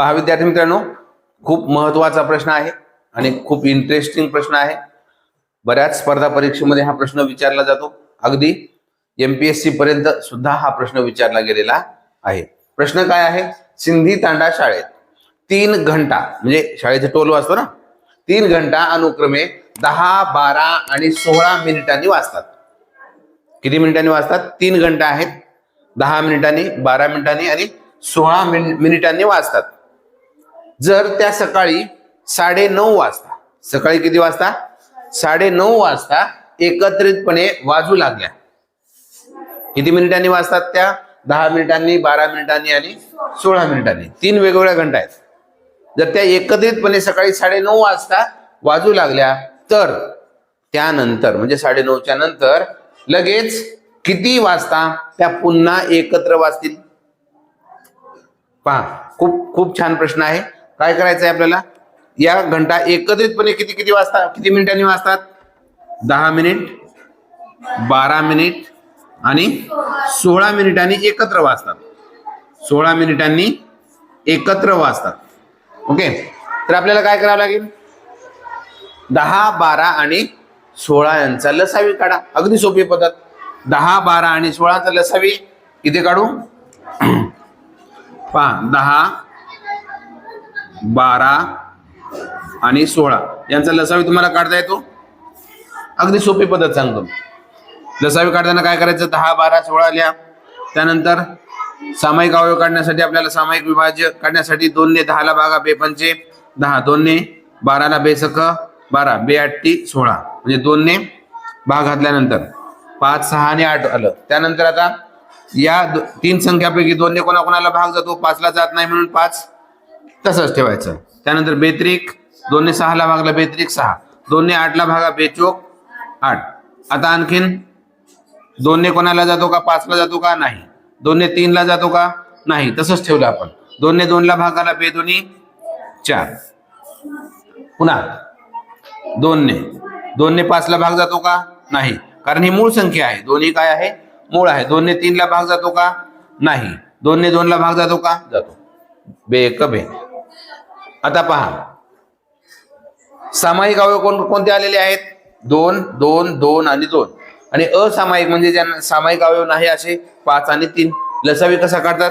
पहा विद्यार्थी मित्रांनो खूप महत्त्वाचा प्रश्न आहे आणि खूप इंटरेस्टिंग प्रश्न आहे. बऱ्याच स्पर्धा परीक्षेमध्ये हा प्रश्न विचारला जातो. अगदी एमपीएससी पर्यंत सुद्धा हा प्रश्न विचारला गेलेला आहे. प्रश्न काय आहे? सिंधी तांडा शाळेत तीन घंटा म्हणजे शाळेचे टोल वाचतो ना तीन घंटा अनुक्रमे दहा बारा आणि सोळा मिनिटांनी वाचतात किती मिनिटांनी वाचतात तीन घंटा आहेत. दहा मिनिटांनी बारा मिनिटांनी आणि सोळा मिनिटांनी वाचतात जर त्या सकाळी साडे नऊ वाजता सकाळी किती वाजता? साडे नऊ वाजता एकत्रितपणे वाजू लागल्या. किती मिनिटांनी वाजतात त्या? दहा मिनिटांनी बारा मिनिटांनी आणि सोळा मिनिटांनी. तीन वेगवेगळ्या घंटा आहेत. जर त्या एकत्रितपणे सकाळी साडे नऊ वाजता वाजू लागल्या तर त्यानंतर म्हणजे साडे नऊच्या नंतर लगेच किती वाजता त्या पुन्हा एकत्र वाजतील? पहा खूप खूप छान प्रश्न आहे. काय करायचं आहे आपल्याला? या घंटा एकत्रितपणे किती किती वाजता किती मिनिटांनी वाजतात? दहा मिनिट बारा मिनिट आणि सोळा मिनिटांनी एकत्र वाजतात. सोळा मिनिटांनी एकत्र वाजतात. ओके? तर आपल्याला काय करावं लागेल? दहा बारा आणि सोळा यांचा लसावी काढा. अगदी सोपी पद्धत. दहा बारा आणि सोळाचा लसावी किती काढू? पहा दहा बारा आणि सोळा. यांचा लसावी तुम्हाला काढता येतो? अगदी सोपी पद्धत सांगतो. लसावी काढताना काय करायचं? दहा बारा सोळा लिहा. त्यानंतर सामायिक अवयव काढण्यासाठी आपल्याला सामायिक विभाज्य काढण्यासाठी दोनने दहाला भागा बेपंचे दहा दोनने बाराला बेसक बारा बे आठटी सोळा. म्हणजे दोनने भाग घातल्यानंतर पाच सहा आणि आठ आलं. त्यानंतर आता या तीन संख्यापैकी दोनने कोणाकोणाला भाग जातो? पाचला जात नाही म्हणून पाच. तसंच ठेवायचं. त्यानंतर बेत्रिक दोन्ही सहाला भागला बेत्रिक सहा. दोन्ही आठला भागा बेचोक आठ. आता आणखीन दोनने कोणाला जातो का पाचला जातो का नाही. दोन्ही तीनला जातो का नाही. तसंच ठेवलं आपण. दोन्ही दोनला भागाला बे दोन्ही चार. पुन्हा. दोनने दोनने पाचला भाग जातो का नाही. कारण ही मूळ संख्या आहे. दोन्ही काय आहे? मूळ आहे. दोनने तीनला भाग जातो का नाही. दोनने दोनला भाग जातो का जातो. बे एक बे. आता पहा. सामायिक अवयव कोण कोणते आलेले आहेत? दोन दोन दोन आणि दोन. आणि असामायिक म्हणजे ज्यांना सामायिक अवयव नाही असे पाच आणि तीन. लसावी कसा काढतात?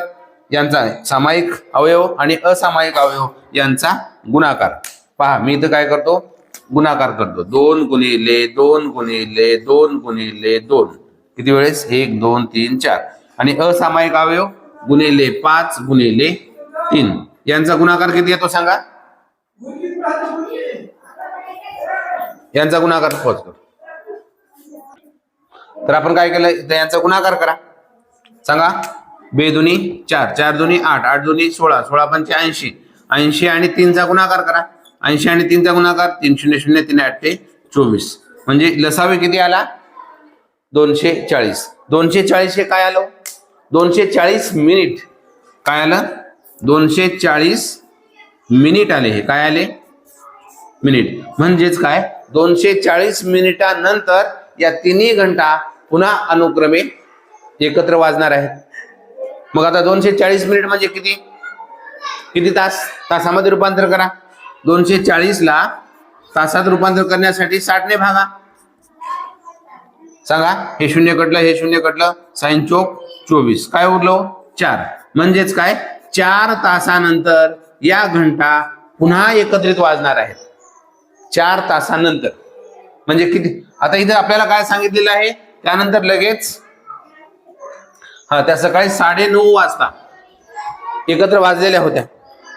यांचा सामायिक अवयव आणि असामायिक अवयव यांचा गुणाकार. पहा मी इथं काय करतो? गुणाकार करतो. दोन गुणिले दोन गुणिले दोन गुणिले दोन. किती वेळेस? एक दोन तीन चार. आणि असामायिक अवयव गुणिले पाच गुणिले तीन. यांचा गुणाकार किती येतो सांगा? यांचा गुणाकार पोहोचतो तर आपण काय केलं? यांचा गुणाकार करा. सांगा. बे दुनी चार. चार दोन्ही आठ. आठ दोन्ही सोळा. सोळा पंचे ऐंशी. ऐंशी आणि तीनचा गुणाकार करा. ऐंशी आणि तीनचा गुणाकार तीन शून्य शून्य तीन आठ ते चोवीस. म्हणजे लसावे किती आला? दोनशे चाळीस. दोनशे चाळीस हे काय आलं? दोनशे चाळीस मिनिट. काय आलं? दोनशे चाळीस मिनिट आले हे. काय आले? मिनिट. म्हणजेच काय? दोनशे चाळीस मिनिटानंतर या तिन्ही घंटा पुन्हा अनुक्रमे एकत्र वाजणार आहेत. मग आता दोनशे चाळीस मिनिट म्हणजे किती? किती तास? तासामध्ये रूपांतर करा. दोनशे चाळीसला तासात रूपांतर करण्यासाठी साठने भागा. सांगा. हे शून्य कटलं हे शून्य कटलं. साईन चोक चोवीस. काय उरलो हो? चार. म्हणजेच काय? चार तासानंतर या घंटा पुन्हा एकत्रित वाजणार आहेत. चार तासानंतर. म्हणजे किती? आता इथे आपल्याला काय सांगितलेलं आहे? त्यानंतर लगेच हा त्या सकाळी साडे नऊ वाजता एकत्र वाजलेल्या होत्या.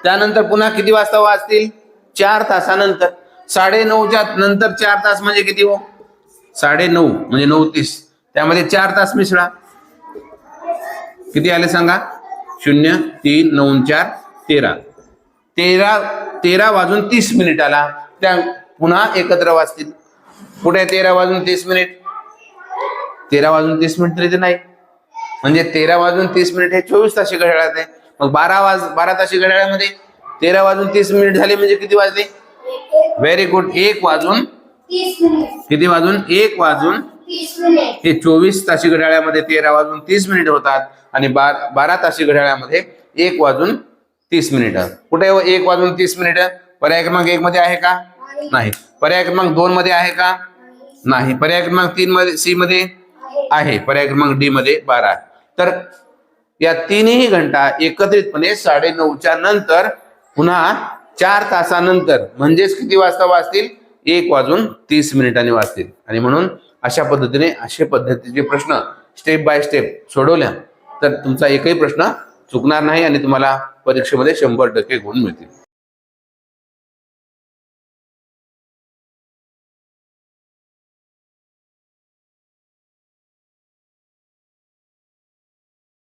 त्यानंतर पुन्हा किती वाजता वाजतील? चार तासानंतर. साडे नऊच्या नंतर चार तास म्हणजे किती हो? साडे नऊ म्हणजे नऊ तीस. त्यामध्ये चार तास मिसळा किती आले सांगा? शून्य तीन नऊ चार तेरा. तेरा तेरा वाजून तीस मिनिटाला त्या पुन्हा एकत्र वाजतील. कुठे तेरा वाजून तीस मिनिट? तेरा वाजून तीस मिनिट तरी ते नाही. म्हणजे तेरा वाजून तीस मिनिट हे चोवीस ताशी घड्याळात आहे. मग बारा वाज बारा ताशी घड्याळामध्ये तेरा वाजून तीस मिनिट झाले म्हणजे किती वाजले? व्हेरी गुड एक वाजून तीस मिनिट किती वाजून? एक वाजून तीस मिनिट. हे चोवीस ताशी घड्याळामध्ये तेरा वाजून तीस मिनिट होतात. आणि बार बारा ताशी घड्याळामध्ये एक वाजून तीस मिनिटं. कुठे आहे एक वाजून तीस मिनिटं? पर्याय क्रमांक एक मध्ये आहे का? नाही. पर्याय क्रमांक दोन मध्ये आहे का? नाही. पर्याय क्रमांक तीन मध्ये सी मध्ये आहे. पर्याय क्रमांक डी मध्ये बारा तर या तीनही घंटा एकत्रितपणे साडे नऊच्या नंतर पुन्हा चार तासानंतर म्हणजेच किती वाजता वाजतील एक वाजून तीस मिनिटांनी वाजतील आणि म्हणून अशा पद्धतीने असे पद्धतीचे प्रश्न स्टेप बाय स्टेप सोडवल्या. तर तुमचा एकही प्रश्न चुकणार नाही आणि तुम्हाला परीक्षेमध्ये शंभर टक्के गुण मिळतील.